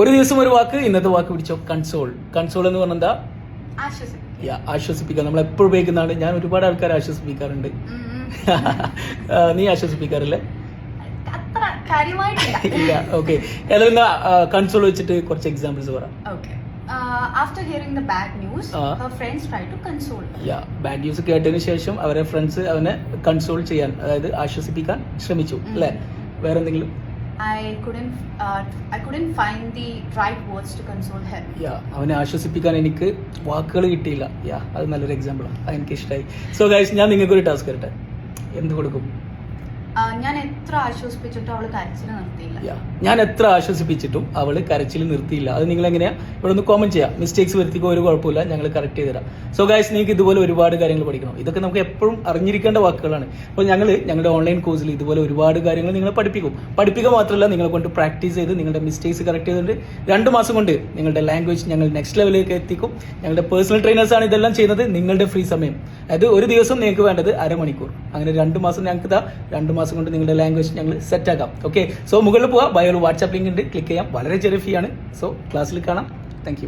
ഒരു ദിവസം ഒരു വാക്ക് ഇന്നത്തെ വാക്ക് പിടിച്ചോ? കൺസോൾ കൺസോൾ എന്ന് പറഞ്ഞാൽ എന്താ? ആശ്വസിപ്പിക്കുക. നമ്മൾ എപ്പോഴും ഉപയോഗിക്കുന്നതാണ്. ഞാൻ ഒരുപാട് ആൾക്കാരെ ആശ്വസിപ്പിക്കാറുണ്ട്. നീ ആശ്വസിപ്പിക്കാറില്ലേ? ഇല്ല ഓക്കെ ഏതായാലും കൺസോൾ വെച്ചിട്ട് കുറച്ച് എക്സാമ്പിൾസ് പറയാം news, Ah. her friends tried to console her. Ya bad news കേട്ടതിന് ശേഷം അവരെ ഫ്രണ്ട്സ് അവനെ കൺസോൾ ചെയ്യാൻ അതായത് ആശ്വസിപ്പിക്കാൻ ശ്രമിച്ചു അല്ലെ അല്ലേ? വേറെ അവനെ ആശ്വസിപ്പിക്കാൻ എനിക്ക് വാക്കുകൾ കിട്ടിയില്ല. അത് നല്ലൊരു എക്സാമ്പിളാണ് അത് എനിക്ക് ഇഷ്ടമായി സോ ഗൈസ് ഞാൻ നിങ്ങൾക്കൊരു ടാസ്ക് തരട്ടെ എന്ത് കൊടുക്കും? ഞാൻ എത്ര ആശ്വസിപ്പിച്ചിട്ടും അവൾ കരച്ചിൽ നിർത്തിയില്ല. ഞാൻ എത്ര കരച്ചിൽ നിർത്തിയില്ല. അത് നിങ്ങൾ എങ്ങനെയാ ഇവിടെ ഒന്ന് കോമന്റ് ചെയ്യാം. മിസ്റ്റേക്സ് വരുത്തിക്കോ ഒരു കുഴപ്പമില്ല. ഞങ്ങൾ കറക്റ്റ് ചെയ്ത് തരാം. സോ ഗൈസ് നിങ്ങൾക്ക് ഇതുപോലെ ഒരുപാട് കാര്യങ്ങൾ പഠിക്കണം. ഇതൊക്കെ നമുക്ക് എപ്പോഴും അറിഞ്ഞിരിക്കേണ്ട വാക്കുകളാണ്. അപ്പോൾ ഞങ്ങൾ ഞങ്ങളുടെ ഓൺലൈൻ കോഴ്സിൽ ഇതുപോലെ ഒരുപാട് കാര്യങ്ങൾ നിങ്ങളെ പഠിപ്പിക്കും. പഠിപ്പിക്കുക മാത്രമല്ല നിങ്ങളെ കൊണ്ട് പ്രാക്ടീസ് ചെയ്ത് നിങ്ങളുടെ മിസ്റ്റേക്സ് കറക്റ്റ് ചെയ്തിട്ട് രണ്ട് മാസം കൊണ്ട് നിങ്ങളുടെ ലാംഗ്വേജ് ഞങ്ങൾ നെക്സ്റ്റ് ലെവലിലേക്ക് എത്തിക്കും. ഞങ്ങളുടെ പേഴ്സണൽ ട്രെയിനേഴ്സാണ് ഇതെല്ലാം ചെയ്യുന്നത്. നിങ്ങളുടെ ഫ്രീ സമയം. അതായത് ഒരു ദിവസം നിങ്ങൾക്ക് വേണ്ടത് അരമണിക്കൂർ. അങ്ങനെ രണ്ട് മാസം ഞങ്ങൾക്ക് ഇതാ രണ്ട് മാസം കൊണ്ട് നിങ്ങളുടെ ലാംഗ്വേജ് ഞങ്ങൾ സെറ്റ് ആക്കാം. ഓക്കെ സോ മുകളിൽ പോവാം ബയോയിൽ വാട്സാപ്പ് ലിങ്ക് ഉണ്ട്. ക്ലിക്ക് ചെയ്യാം. വളരെ ചെറിയ ഫീ ആണ്. സോ ക്ലാസ്സിൽ കാണാം. താങ്ക്